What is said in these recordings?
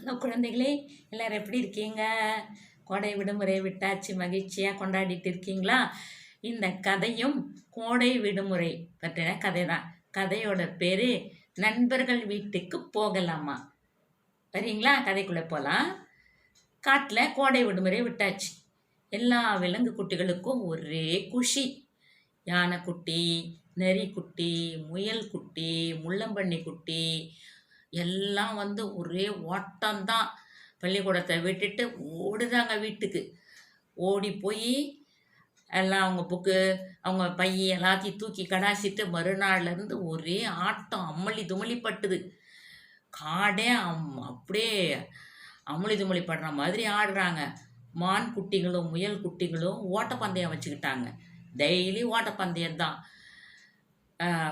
Hello குழந்தைகளே எல்லோரும் எப்படி இருக்கீங்க? கோடை விடுமுறை விட்டாச்சு மகிழ்ச்சியாக கொண்டாடிட்டு இருக்கீங்களா? இந்த கதையும் கோடை விடுமுறை பற்றின கதை தான் கதையோட பேர் நண்பர்கள் வீட்டுக்கு போகலாமா? வரீங்களா கதைக்குள்ளே போகலாம் காட்டில் கோடை விடுமுறை விட்டாச்சு. எல்லா விலங்கு குட்டிகளுக்கும் ஒரே குஷி. யானைக்குட்டி நெறிக்குட்டி முயல் குட்டி முள்ளம்பன்னி குட்டி எல்லாம் வந்து ஒரே ஓட்டம்தான். பள்ளிக்கூடத்தை விட்டுட்டு ஓடுதாங்க வீட்டுக்கு. ஓடி போய் எல்லாம் அவங்க புக்கு அவங்க பையை எல்லாத்தையும் தூக்கி கடாசிட்டு மறுநாள்லேருந்து ஒரே ஆட்டம் அம்மளி துமளி பட்டுது. காடே அம் அப்படியே அமளி துமளி படுற மாதிரி ஆடுறாங்க. மான் குட்டிகளும் முயல் குட்டிகளும் ஓட்டப்பந்தயம் வச்சுக்கிட்டாங்க. டெய்லி ஓட்டப்பந்தயம் தான்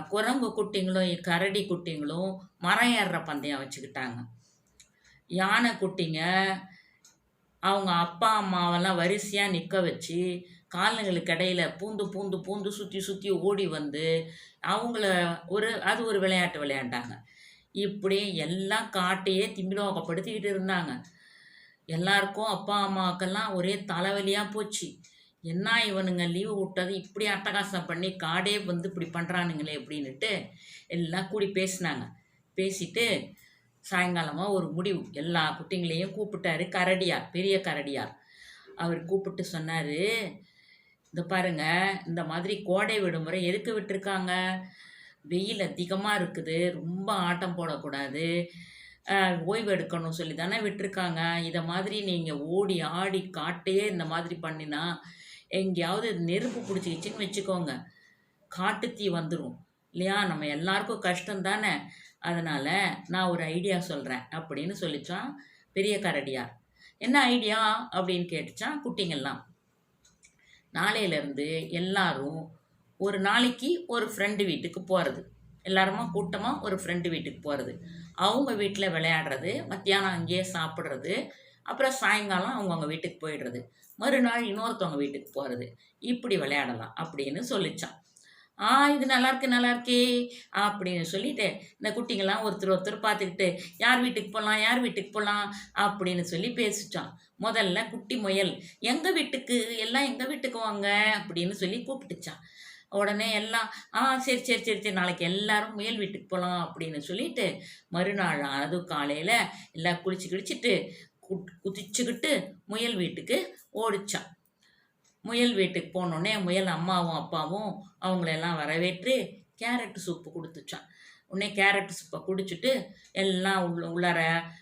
குரங்கு குட்டிங்களும் கரடி குட்டிங்களும் மரம் ஏறுற பந்தயம் வச்சுக்கிட்டாங்க. யானை குட்டிங்க அவங்க அப்பா அம்மாவெல்லாம் வரிசையாக நிற்க வச்சு காலங்களுக்கு இடையில பூந்து பூந்து பூந்து சுற்றி சுற்றி ஓடி வந்து அவங்கள ஒரு அது ஒரு விளையாட்டு விளையாண்டாங்க. இப்படி எல்லாம் காட்டையே திம்பிலோகப்படுத்திக்கிட்டு இருந்தாங்க. எல்லாருக்கும் அப்பா அம்மாவுக்கெல்லாம் ஒரே தலைவலியாக போச்சு. என்ன இவனுங்க லீவு விட்டது? இப்படி அட்டகாசம் பண்ணி காடே வந்து இப்படி பண்ணுறானுங்களே அப்படின்ட்டு எல்லாம் கூடி பேசினாங்க. பேசிட்டு சாயங்காலமாக ஒரு முடிவு. எல்லா குட்டிங்களையும் கூப்பிட்டாரு கரடியார் பெரிய கரடியார். அவர் கூப்பிட்டு சொன்னார் இந்த பாருங்க இந்த மாதிரி கோடை விடுமுறை எதுக்கு விட்டுருக்காங்க? வெயில் அதிகமாக இருக்குது ரொம்ப ஆட்டம் போடக்கூடாது. ஓய்வு எடுக்கணும் சொல்லி தானே விட்டுருக்காங்க. இதை மாதிரி நீங்கள் ஓடி ஆடி காட்டையே இந்த மாதிரி பண்ணினா எங்கேயாவது நெருப்பு பிடிச்சிக்கிச்சின்னு வச்சுக்கோங்க. காட்டுத்தீ வந்துடும் இல்லையா? நம்ம எல்லாருக்கும் கஷ்டம் தானே அதனால் நான் ஒரு ஐடியா சொல்கிறேன் அப்படின்னு சொல்லிச்சான் பெரிய கரடியார் என்ன ஐடியா அப்படின்னு கேட்டுச்சான் குட்டிங்கெல்லாம் நாளையிலேருந்து எல்லாரும் ஒரு நாளைக்கு ஒரு ஃப்ரெண்டு வீட்டுக்கு போகிறது எல்லாருமா கூட்டமாக ஒரு ஃப்ரெண்டு வீட்டுக்கு போகிறது அவங்க வீட்டில் விளையாடுறது மத்தியானம் அங்கேயே சாப்பிட்றது அப்புறம் சாயங்காலம் அவங்கவுங்க வீட்டுக்கு போயிடுறது. மறுநாள் இன்னொருத்தவங்க வீட்டுக்கு போகிறது இப்படி விளையாடலாம் அப்படின்னு சொல்லிச்சான். ஆ இது நல்லா இருக்கு நல்லா இருக்கே அப்படின்னு சொல்லிட்டு இந்த குட்டிங்கெல்லாம் ஒருத்தர் ஒருத்தர் பார்த்துக்கிட்டு யார் வீட்டுக்கு போகலாம் யார் வீட்டுக்கு போகலாம் அப்படின்னு சொல்லி பேசிச்சான் முதல்ல குட்டி முயல் எங்கள் வீட்டுக்கு? எல்லாம் எங்கள் வீட்டுக்கு வாங்க? அப்படின்னு சொல்லி கூப்பிட்டுச்சான். உடனே எல்லாம் ஆ சரி சரி சரி சரி நாளைக்கு எல்லாரும் முயல் வீட்டுக்கு போகலாம் அப்படின்னு சொல்லிட்டு மறுநாள் அது காலையில் எல்லாம் குளிச்சு குளிச்சுட்டு குட் குதிச்சுக்கிட்டு முயல் வீட்டுக்கு ஓடிச்சான். முயல் வீட்டுக்கு போனோடனே முயல் அம்மாவும் அப்பாவும் அவங்களெல்லாம் வரவேற்று கேரட் சூப்பு கொடுத்துச்சான் உடனே கேரட் சூப்பை குடிச்சிட்டு எல்லாம் உள்ள உள்ளார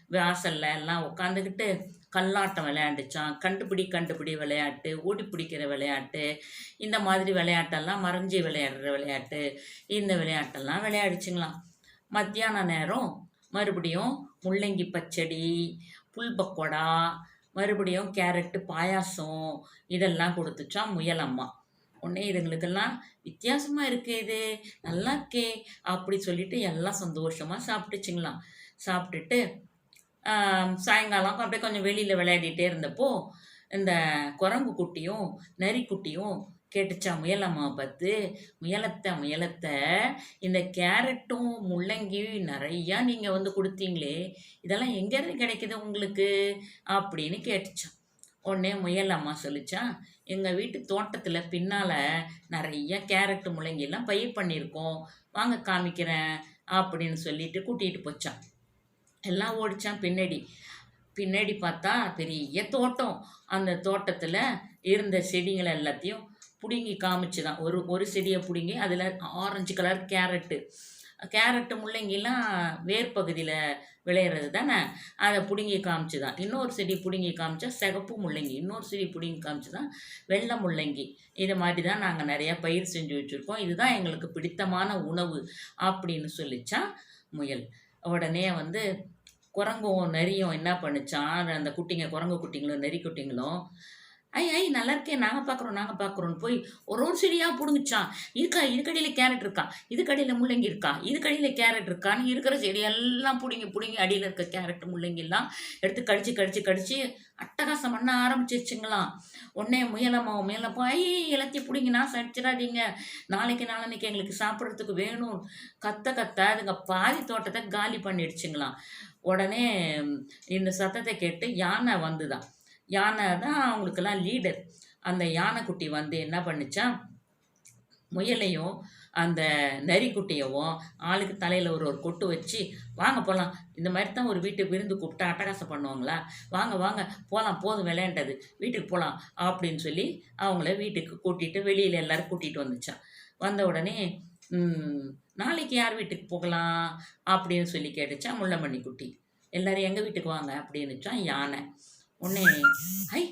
வாசலில் எல்லாம் உட்காந்துக்கிட்டு கல்லாட்டம் விளையாண்டுச்சான் கண்டுபிடி கண்டுபிடி விளையாட்டு ஓடி பிடிக்கிற விளையாட்டு இந்த மாதிரி விளையாட்டெல்லாம் மறைஞ்சி விளையாடுற விளையாட்டு இந்த விளையாட்டெல்லாம் விளையாடிச்சுங்களாம். மத்தியான நேரம் மறுபடியும் முள்ளங்கி பச்சடி புல் பக்கோடா மறுபடியும் கேரட்டு பாயாசம் இதெல்லாம் கொடுத்துச்சா முயல் அம்மா. உடனே இதுங்களுக்கெல்லாம் வித்தியாசமாக இருக்கே இது நல்லா இருக்கே அப்படி சொல்லிட்டு எல்லாம் சந்தோஷமாக சாப்பிட்டுச்சுங்களாம் சாப்பிட்டுட்டு சாயங்காலம் அப்படியே கொஞ்சம் வெளியில் விளையாடிட்டே இருந்தப்போ இந்த குரங்கு குட்டியும் நரிக்குட்டியும் கேட்டுச்சா? முயலம்மா பார்த்து முயலத்தை முயலத்தை இந்த கேரட்டும் முள்ளங்கியும் நிறையா நீங்கள் வந்து கொடுத்தீங்களே இதெல்லாம் எங்கேருந்து கிடைக்குது உங்களுக்கு? அப்படின்னு கேட்டுச்சான் உடனே முயல் அம்மா சொல்லிச்சான் எங்கள் வீட்டு தோட்டத்தில் பின்னால் நிறைய கேரட்டு முள்ளங்கியெல்லாம் பயிர் பண்ணியிருக்கோம். வாங்க காமிக்கிறேன் அப்படின்னு சொல்லிட்டு கூட்டிகிட்டு போச்சான் எல்லாம் ஓடிச்சான் பின்னாடி. பின்னாடி பார்த்தா பெரிய தோட்டம். அந்த தோட்டத்தில் இருந்த செடிங்களை எல்லாத்தையும் பிடுங்கி காமிச்சுதான். ஒரு ஒரு செடியை பிடுங்கி அதில் ஆரஞ்சு கலர் கேரட்டு கேரட்டு முள்ளங்கிலாம் வேர் பகுதியில் விளையிறது தானே? அதை பிடுங்கி காமிச்சு தான் இன்னொரு செடி பிடுங்கி காமிச்சா சிகப்பு முள்ளங்கி இன்னொரு செடி பிடுங்கி காமிச்சு தான் வெள்ளை முள்ளங்கி. இது மாதிரி தான் நாங்கள் நிறையா பயிர் செஞ்சு வச்சுருக்கோம். இதுதான் எங்களுக்கு பிடித்தமான உணவு அப்படின்னு சொல்லிச்சா முயல். உடனே வந்து குரங்கும் நரியும் என்ன பண்ணுச்சான்? அந்த குட்டிங்க குரங்கு குட்டிங்களும் நரி குட்டிங்களும் ஐ ஐ நல்லா இருக்கே நாங்கள் பார்க்குறோம் நாங்கள் பார்க்குறோன்னு போய் ஒரு ஒரு செடியாக பிடுங்கிச்சான் இருக்கா? இதுக்கடியில் கேரட் இருக்கா? இதுக்கடியில் முள்ளங்கி இருக்கா? இதுக்கடியில் கேரட் இருக்கான்னு இருக்கிற செடியெல்லாம் பிடுங்கி பிடுங்கி அடியில் இருக்க கேரட் முள்ளங்கிலாம் எடுத்து கடிச்சு கடிச்சு கடிச்சு அட்டகாசம் பண்ண ஆரம்பிச்சிருச்சுங்களாம் உடனே முயலம்மா முயலப்பா ஐ எல்லாத்தையும் பிடிங்கினா சடிச்சிடாதீங்க நாளைக்கு நாளன்னைக்கு எங்களுக்கு சாப்பிட்றதுக்கு வேணும். கத்த கத்த அதுங்க பாதி தோட்டத்தை காலி பண்ணிடுச்சுங்களாம் உடனே இந்த சத்தத்தை கேட்டு யானை வந்துதான் யானை தான் அவங்களுக்கெல்லாம் லீடர் அந்த யானைக்குட்டி வந்து என்ன பண்ணுச்சா முயலையும் அந்த நரிக்குட்டியவும் ஆளுக்கு தலையில் ஒரு ஒரு கொட்டு வச்சு வாங்க போகலாம் இந்த மாதிரி தான் ஒரு வீட்டுக்கு விருந்து கூப்பிட்டா அட்டகாசம் பண்ணுவாங்களா? வாங்க வாங்க. போகலாம் போதும் விளையாண்டது. வீட்டுக்கு போகலாம் அப்படின்னு சொல்லி அவங்கள வீட்டுக்கு கூட்டிகிட்டு வெளியில் எல்லோரும் கூட்டிகிட்டு வந்துச்சான் வந்த உடனே நாளைக்கு யார் வீட்டுக்கு போகலாம்? அப்படின்னு சொல்லி கேட்டுச்சான் முள்ளமணி குட்டி. எல்லாரும் எங்கள் வீட்டுக்கு வாங்க? அப்படின்னுச்சான் யானை. உடனே ஐ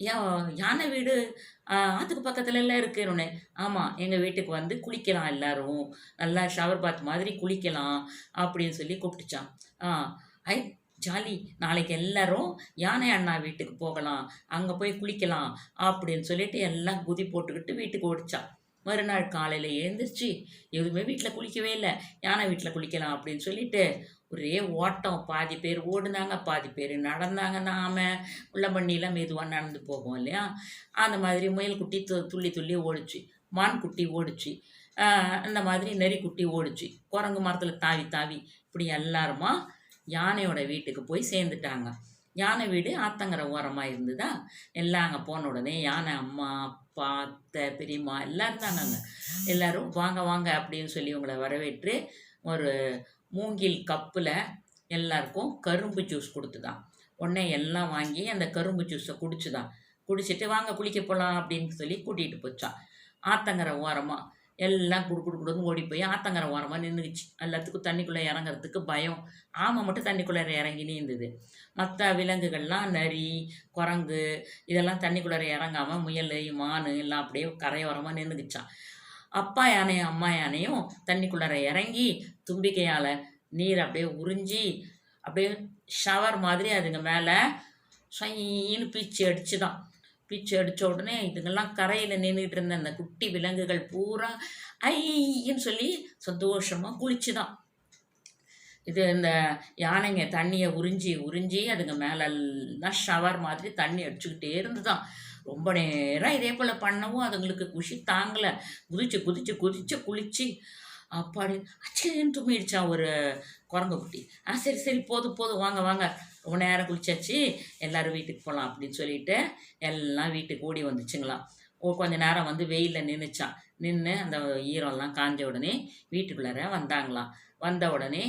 யா யானை வீடு ஆ, ஆத்துக்கு பக்கத்துல எல்லாம் இருக்கு உடனே ஆமாம் எங்கள் வீட்டுக்கு வந்து குளிக்கலாம் எல்லாரும். நல்லா ஷவர் பாத் மாதிரி குளிக்கலாம் அப்படின்னு சொல்லி கூப்பிட்டுச்சான் ஆ ஐ ஜாலி. நாளைக்கு எல்லாரும் யானை அண்ணா வீட்டுக்கு போகலாம். அங்கே போய் குளிக்கலாம் அப்படின்னு சொல்லிட்டு எல்லாம் குதி போட்டுக்கிட்டு வீட்டுக்கு ஓடிச்சான் மறுநாள் காலையில் எழுந்திரிச்சு எதுவுமே வீட்டில் குளிக்கவே இல்லை. யானை வீட்டில் குளிக்கலாம் அப்படின்னு சொல்லிட்டு ஒரே ஓட்டம். பாதி பேர் ஓடுனாங்க பாதி பேர் நடந்தாங்க. நாம உள்ள பண்ணிலாம் மெதுவாக நடந்து போகும் இல்லையா? அந்த மாதிரி முயல் குட்டி துள்ளி துள்ளி ஓடுச்சு. மான் குட்டி ஓடுச்சு. அந்த மாதிரி நெறி குட்டி ஓடுச்சு. குரங்கு மரத்தில் தாவி தாவி இப்படி எல்லாருமா யானையோட வீட்டுக்கு போய் சேர்ந்துட்டாங்க. யானை வீடு ஆத்தங்கரை ஓரமாக இருந்ததா? எல்லாம் அங்கே போன உடனே யானை அம்மா அப்பா அத்தை பெரியம்மா எல்லாம் இருந்தாங்க அங்கே எல்லாரும் வாங்க வாங்க அப்படின்னு சொல்லி உங்களை வரவேற்று ஒரு மூங்கில் கப்பில் எல்லாருக்கும் கரும்பு ஜூஸ் கொடுத்துதான். உடனே எல்லாம் வாங்கி அந்த கரும்பு ஜூஸை குடிச்சுதான். குடிச்சிட்டு வாங்க குளிக்க போகலாம் அப்படின்னு சொல்லி கூட்டிகிட்டு போச்சான் ஆத்தங்கரை ஓரமாக எல்லாம் குடு குடு குடுன்னு ஓடி போய் ஆத்தங்கரை ஓரமாக நின்றுச்சு எல்லாத்துக்கும் தண்ணிக்குள்ளே இறங்குறதுக்கு பயம். ஆமை மட்டும் தண்ணிக்குள்ளே இறங்கி நீந்தது. மற்ற விலங்குகள்லாம் நரி குரங்கு இதெல்லாம் தண்ணிக்குள்ளே இறங்காமல் முயல் மான் எல்லாம் அப்படியே கரையோரமாக நின்றுக்குச்சான் அப்பா யானையும் அம்மா யானையும் தண்ணிக்குள்ளார இறங்கி தும்பிக்கையால் நீர் அப்படியே உறிஞ்சி அப்படியே ஷவர் மாதிரி அதுங்க மேலே சொயின்னு பீச்சு அடிச்சு தான் பீச்சு அடித்த உடனே இதுங்கெல்லாம் கரையில் நின்றுட்டு இருந்த அந்த குட்டி விலங்குகள் பூரா ஐன்னு சொல்லி சந்தோஷமாக குளிச்சுதான். இது இந்த யானைங்க தண்ணியை உறிஞ்சி உறிஞ்சி அதுங்க மேலெல்லாம் ஷவர் மாதிரி தண்ணி அடிச்சுக்கிட்டே இருந்துதான். ரொம்ப நேரம் இதே போல் பண்ணவும் அதுங்களுக்கு குஷி தாங்கலை. குதிச்சு குதிச்சு குதிச்சு குளிச்சு அப்பாடி அச்சேன்னு தும்மிடுச்சான் ஒரு குரங்கு குட்டி. ஆ சரி சரி போதும் போதும் வாங்க வாங்க. ரொம்ப நேரம் குளிச்சாச்சு. எல்லோரும் வீட்டுக்கு போகலாம் அப்படின்னு சொல்லிட்டு எல்லாம் வீட்டுக்கு ஓடி வந்துச்சுங்களாம். ஓ கொஞ்ச நேரம் வந்து வெயிலில் நின்றுச்சான் நின்று அந்த ஈரம்லாம் காஞ்ச உடனே வீட்டுக்குள்ளார வந்தாங்களாம். வந்த உடனே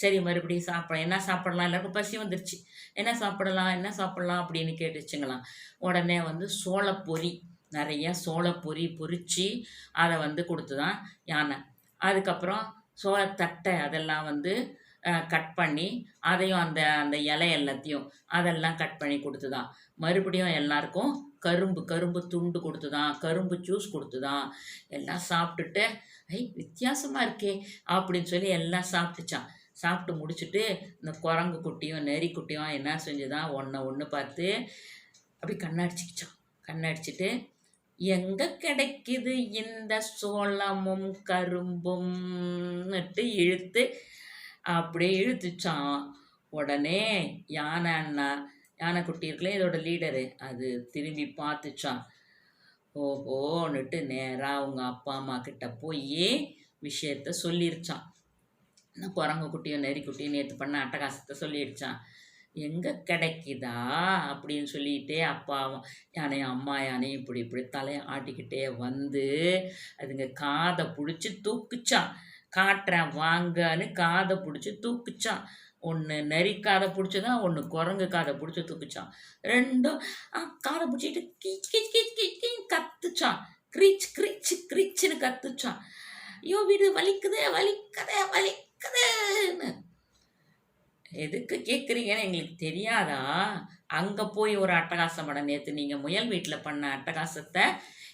சரி மறுபடியும் சாப்பிட என்ன சாப்பிடலாம்? எல்லாருக்கும் பசி வந்துருச்சு. என்ன சாப்பிடலாம்? என்ன சாப்பிடலாம்? அப்படின்னு கேட்டுச்சுங்களாம் உடனே வந்து சோளப்பொரி நிறைய சோளப்பொரி பொறிச்சு அதை வந்து கொடுத்துதான் யானை. அதுக்கப்புறம் சோளத்தட்டை அதெல்லாம் வந்து கட் பண்ணி அதையும் அந்த அந்த இலை எல்லாத்தையும் அதெல்லாம் கட் பண்ணி கொடுத்துதான். மறுபடியும் எல்லாருக்கும் கரும்பு கரும்பு துண்டு கொடுத்துதான் கரும்பு ஜூஸ் கொடுத்துதான். எல்லாம் சாப்பிட்டுட்டு ஐ வித்தியாசமாக இருக்கே அப்படின்னு சொல்லி எல்லாம் சாப்பிட்டுச்சான் சாப்பிட்டு முடிச்சுட்டு இந்த குரங்கு குட்டியும் நெறி குட்டியும் என்ன செஞ்சுதான் ஒன்றை ஒன்று பார்த்து அப்படி கண்ணடிச்சிக்கிச்சான் கண்ணடிச்சிட்டு எங்கே கிடைக்குது இந்த சோளமும் கரும்பும்னுட்டு இழுத்து அப்படியே இழுத்துச்சான் உடனே யானை அண்ணா யானை குட்டி இருக்குல்ல இதோட லீடரு அது திரும்பி பார்த்துச்சான் ஓஹோன்னுட்டு நேராக அவங்க அப்பா அம்மா கிட்ட போய் விஷயத்த சொல்லிருச்சான் இந்த குரங்கு குட்டியும் நெறி குட்டியும் நேற்று பண்ண அட்டகாசத்தை சொல்லிடுச்சான். எங்கே கிடைக்குதா? அப்படின்னு சொல்லிட்டே அப்பாவும் யானையும் அம்மா யானையும் இப்படி இப்படி தலையை ஆட்டிக்கிட்டே வந்து அதுங்க காதை பிடிச்சி தூக்குச்சான். காட்டுறேன் வாங்கன்னு காதை பிடிச்சி தூக்குச்சான். ஒன்று நரி காதை பிடிச்சதான் ஒன்று குரங்கு காதை பிடிச்சி தூக்குச்சான். ரெண்டும் காதை பிடிச்சிட்டு கீச் கீச் கீச் கீச் கத்துச்சான். கிரீச் கிரீச் கிரீச்சுன்னு கத்துச்சான். ஐயோ வீடு வலிக்குதே வலிக்குது வலிக்குதுன்னு எதுக்கு கேட்குறீங்கன்னு எங்களுக்கு தெரியாதா அங்கே போய் ஒரு அட்டகாசம் படம் நேற்று நீங்கள் முயல் வீட்டில் பண்ண அட்டகாசத்தை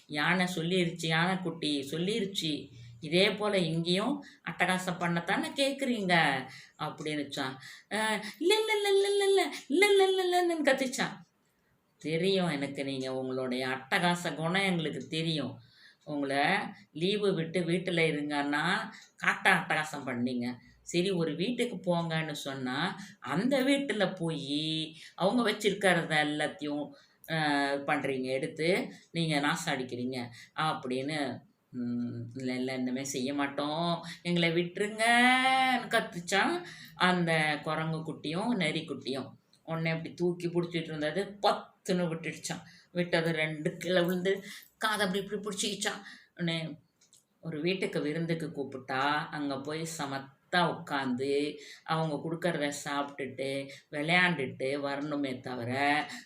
யானை சொல்லிருச்சு யானை குட்டி சொல்லிருச்சு இதே போல் இங்கேயும் அட்டகாசம் பண்ணத்தானே கேட்குறீங்க அப்படின்னுச்சான் இல்லை இல்லை இல்லை இல்லை இல்லை இல்லை இல்லை இல்லை இல்லை இல்லைன்னு கத்திச்சான் தெரியும் எனக்கு நீங்கள் உங்களுடைய அட்டகாச குணம் எங்களுக்கு தெரியும் உங்களை லீவு விட்டு வீட்டில் இருங்கன்னா காட்ட அட்டகாசம் பண்ணீங்க. சரி ஒரு வீட்டுக்கு போங்கன்னு சொன்னால் அந்த வீட்டில் போய் அவங்க வச்சுருக்கிறத எல்லாத்தையும் பண்ணுறீங்க எடுத்து நீங்கள் நாசம் அடிக்கிறீங்க. அப்படின்னு இல்லை இல்லை இனிமேல் செய்ய மாட்டோம். எங்களை விட்டுருங்கன்னு கத்துச்சான் அந்த குரங்கு குட்டியும் நரி குட்டியும். உடனே இப்படி தூக்கி பிடிச்சிட்டு இருந்தது பத்துன்னு விட்டுடுச்சான் விட்டது ரெண்டு கிலோ விழுந்து காதை அப்படி இப்படி பிடிச்சிக்கிச்சான் உடனே ஒரு வீட்டுக்கு விருந்துக்கு கூப்பிட்டா அங்கே போய் சமத்தா உட்காந்து அவங்க கொடுக்கறத சாப்பிட்டுட்டு விளையாண்டுட்டு வரணுமே தவிர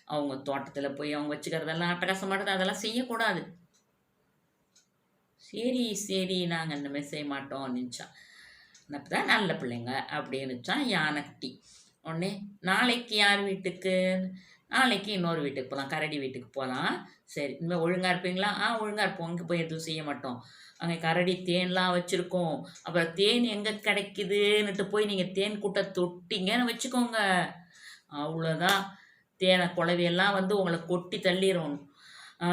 அவங்க தோட்டத்தில் போய் அவங்க வச்சுக்கிறதெல்லாம் அட்டகாசமாட்டது அதெல்லாம் செய்யக்கூடாது. சரி சரி நாங்கள் இனிமேல் செய்ய மாட்டோம் நினச்சான் அப்போ தான் நல்ல பிள்ளைங்க அப்படின்னுச்சான் யானக்டி உடனே நாளைக்கு யார் வீட்டுக்கு? நாளைக்கு இன்னொரு வீட்டுக்கு போகலாம் கரடி வீட்டுக்கு போகலாம் சரி இனிமேல் ஒழுங்காக இருப்பீங்களா? ஆ ஒழுங்காக இருப்போம். அங்கே போய் எதுவும் செய்ய மாட்டோம். அங்கே கரடி தேன்லாம் வச்சுருக்கோம். அப்புறம் தேன் எங்கே கிடைக்குதுன்னுட்டு போய் நீங்கள் தேன் கூட்ட தொட்டிங்கன்னு வச்சுக்கோங்க. அவ்வளோதான். தேனை குழவையெல்லாம் வந்து உங்களை கொட்டி தள்ளிடும்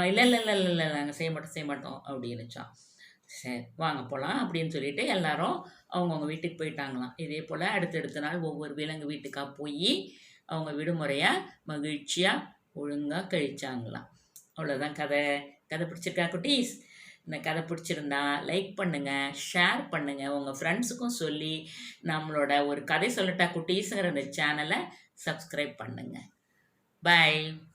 இல்லை இல்லை இல்லை இல்லை இல்லை நாங்கள் செய்ய மாட்டோம் செய்ய மாட்டோம் அப்படின்னுச்சான் சரி வாங்க போகலாம் அப்படின்னு சொல்லிட்டு எல்லாரும் அவங்கவுங்க வீட்டுக்கு போயிட்டாங்களாம். இதே போல் அடுத்தடுத்த நாள் ஒவ்வொரு விலங்கு வீட்டுக்காக போய் அவங்க விடுமுறையாக மகிழ்ச்சியாக ஒழுங்காக கழிச்சாங்களாம். அவ்வளோதான் கதை. கதை பிடிச்சிருக்கா குட்டீஸ்? இந்த கதை பிடிச்சிருந்தா லைக் பண்ணுங்கள் ஷேர் பண்ணுங்கள் உங்கள் ஃப்ரெண்ட்ஸுக்கும் சொல்லி நம்மளோட ஒரு கதை சொல்லட்டா குட்டீஸுங்கிற இந்த சேனலை சப்ஸ்கிரைப் பண்ணுங்கள் பாய்.